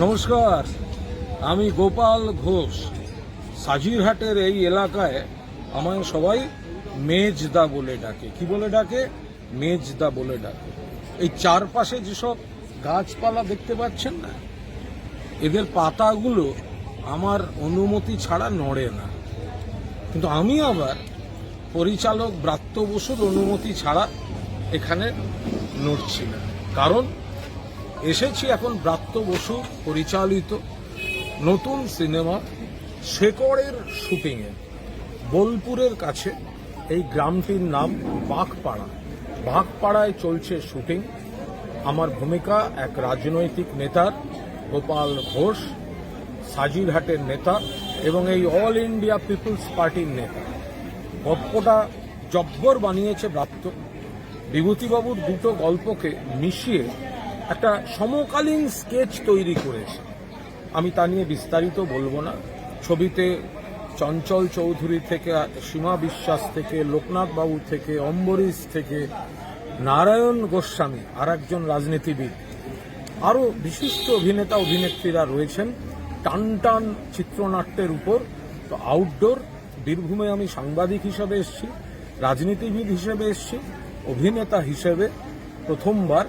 নমস্কার, আমি গোপাল ঘোষ। সাজিরহাটের এই এলাকায় আমায় সবাই মেজদা বলে ডাকে। কি বলে ডাকে? মেজদা বলে ডাকে। এই চারপাশে যেসব গাছপালা দেখতে পাচ্ছেন না, এদের পাতাগুলো আমার অনুমতি ছাড়া নড়ে না। কিন্তু আমি আবার পরিচালক ব্রাত্য বসুর অনুমতি ছাড়া এখানে নড়ছি না। কারণ এসেছি এখন ব্রাত্য বসু পরিচালিত নতুন সিনেমা শেকড়ের শুটিংয়ে, বোলপুরের কাছে। এই গ্রামটির নাম বাঘপাড়া। বাঘপাড়ায় চলছে শুটিং। আমার ভূমিকা এক রাজনৈতিক নেতার, গোপাল ঘোষ, সাজিরহাটের নেতা এবং এই অল ইন্ডিয়া পিপলস পার্টির নেতা। গল্পটা জব্বর বানিয়েছে ব্রাত্য। বিভূতিবাবুর দুটো গল্পকে মিশিয়ে একটা সমকালীন স্কেচ তৈরি করেছে। আমি তা নিয়ে বিস্তারিত বলব না। ছবিতে চঞ্চল চৌধুরী থেকে, সীমা বিশ্বাস থেকে, লোকনাথ বাবু থেকে, অম্বরীশ থেকে, নারায়ণ গোস্বামী আর একজন রাজনীতিবিদ। আরও বিশিষ্ট অভিনেতা, অভিনেত্রীরা রয়েছেন। টান টান চিত্রনাট্যের উপর, তো আউটডোর বীরভূমে আমি সাংবাদিক হিসেবে এসছি, রাজনীতিবিদ হিসেবে এসছি, অভিনেতা হিসেবে প্রথমবার।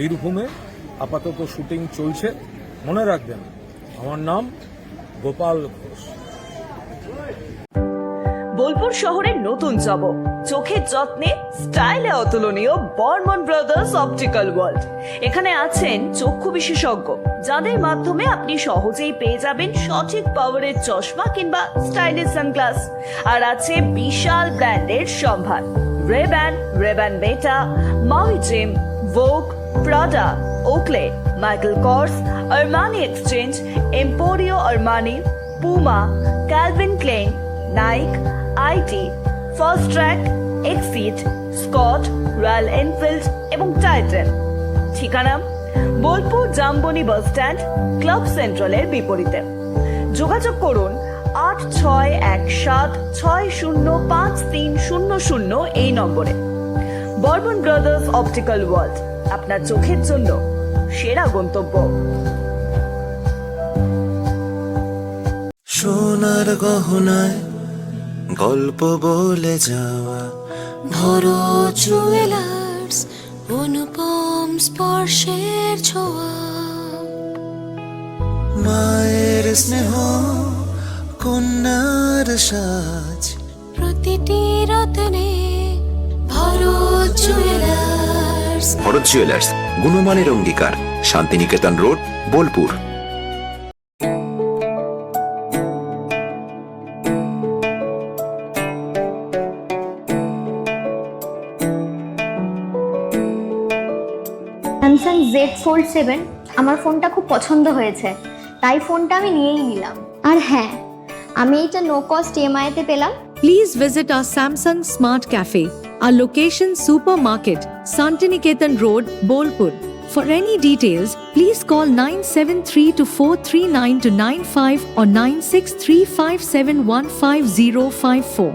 বীরভূমে আপাতত শুটিং চলছে। মনে রাখবেন, আমার নাম গোপাল ঘোষ। বোলপুর শহরের নতুন জব চোখের যত্নে, স্টাইলে অতুলনীয় বর্মন ব্রাদার্স অপটিক্যাল ওয়ার্ল্ড। এখানে আছেন চক্ষু বিশেষজ্ঞ, যাদের মাধ্যমে আপনি সহজেই পেয়ে যাবেন সঠিক পাওয়ারের চশমা কিংবা স্টাইলিশ সানগ্লাস। আর আছে বিশাল ব্র্যান্ডের সম্ভার রেব্যান রেব্যান বেটা Maui Jim Vogue Prada Oakley Michael Kors Armani Exchange Emporio Armani Puma Calvin Klein Nike IT Fastrack exit Scott Royal Enfield এবং টাইটেন ঠিকানা? Bolpur Jambuni bus stand, club সেন্ট্রালের বিপরীতে। যোগাযোগ করুন আট ছয় এক সাত ছয় শূন্য পাঁচ তিন শূন্য শূন্য এই নম্বরে। বর্মন ব্রাদার্স অপটিক্যাল ওয়ার্ল্ড আপনার চোখের জন্য সেরা গন্তব্য। সোনার গহনায় গল্প বলে যাওয়া। ভরো জুয়েলার্স অনুপম স্পর্শের ছোঁয়া। মায়ের স্নেহ কন্যার সাজ। প্রতিটি রতনে জুয়েলার্স ভরত জুয়েলার্স গুণমানের অঙ্গীকার Shantiniketan road Bolpur Samsung Z Fold seven আমার ফোনটা খুব পছন্দ হয়েছে। তাই ফোনটা আমি নিয়েই নিলাম। আর হ্যাঁ আমি এটা নো কস্ট ইএমআইতে পেলাম। Please visit our Samsung smart Cafe, our location supermarket, Santiniketan Road, Bolpur. For any details, please call 973 to 439 to 95 or 9635715054.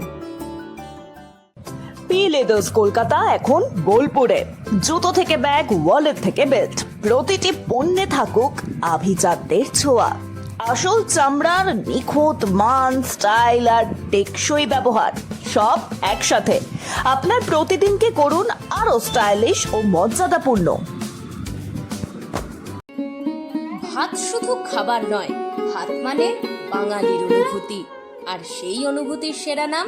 P leathers Kolkata এখন বোলপুরে জুতো থেকে ব্যাগ ওয়ালেট থেকে বেল্ট প্রতিটি পণ্যে থাকুক আভিজাতদের ছোঁয়া আসল চামড়ার নিখুঁত মান স্টাইল আর টেকসই ব্যবহার সব একসাথে। আপনার প্রতিদিনকে করুন আরও স্টাইলিশ ও মর্যাদাপূর্ণ। ভাত শুধু খাবার নয় ভাত মানে বাঙালির অনুভূতি। আর সেই অনুভূতির সেরা নাম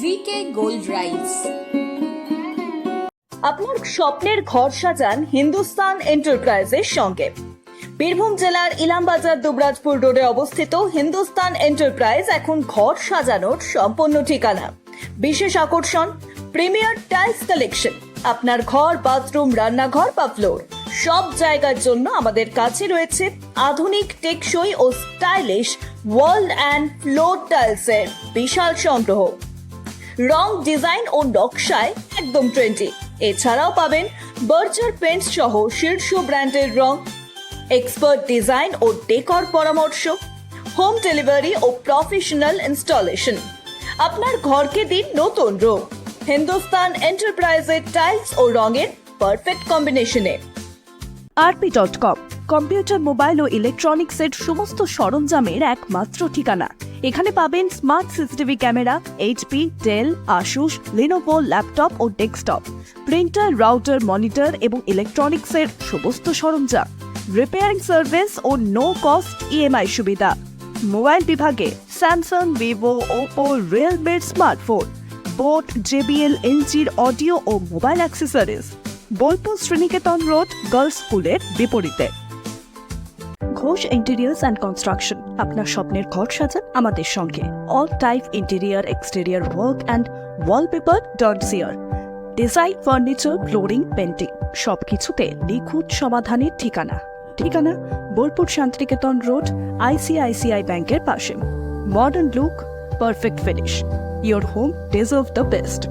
ভিকে গোল্ড রাইস আপনার স্বপ্নের ঘর সাজান হিন্দুস্তান এন্টারপ্রাইজের সঙ্গে। বীরভূম জেলার ইলামবাজার দুবরাজপুর রোডে অবস্থিত হিন্দুস্তান এন্টারপ্রাইজ এখন ঘর সাজানোর সম্পূর্ণ ঠিকানা। বিশেষ আকর্ষণ, প্রিমিয়ার টাইলস কালেকশন, আপনার ঘর, বাথরুম, রান্নাঘর বা ফ্লোর। সব জায়গার জন্য আমাদের কাছে রয়েছে আধুনিক, টেকসই ও স্টাইলিশ ওয়াল অ্যান্ড ফ্লোর টাইলসের বিশাল সংগ্রহ। রং, ডিজাইন ও নকশায় একদম ট্রেন্ডি। এছাড়াও পাবেন বার্জার পেন্টস সহ শীর্ষ ব্র্যান্ডের রং এক্সপার্ট ডিজাইন ও ডেকর পরামর্শ হোম ডেলিভারি ও প্রফেশনাল ইনস্টলেশন আপনার ঘরকে দিন নতুন রূপ হিন্দুস্তান এন্টারপ্রাইজের টাইলস ও রঙের পারফেক্ট কম্বিনেশনে RP dot com, computer, mobile ও ইলেকট্রনিক্সের সমস্ত সরঞ্জামের একমাত্র ঠিকানা। এখানে পাবেন smart CCTV camera HP Dell Asus Lenovo laptop ও ডেস্কটপ প্রিন্টার রাউটার মনিটর এবং ইলেকট্রনিক্সের সমস্ত সরঞ্জাম। রিপেয়ারিং সার্ভিস ও নো কস্ট ইএমআই সুবিধা। মোবাইল বিভাগে স্যামসাং ভিভো ওপো রিয়েলমির স্মার্টফোন বোট জেবিএল এলজির অডিও ও mobile accessories Bolpur Sriniketan road girls স্কুলের বিপরীতে। ঘোষ ইন্টেরিয়ার্স অ্যান্ড কনস্ট্রাকশন আপনার স্বপ্নের ঘর সাজান আমাদের সঙ্গে। All type interior exterior work and wallpaper dot chair design furniture flooring painting সব কিছুতে নিখুঁত সমাধানের ঠিকানা। ঠিকানা বোলপুর শান্তিনিকেতন রোড আইসিআইসিআই ব্যাংকের পাশে modern look perfect finish your home deserve the best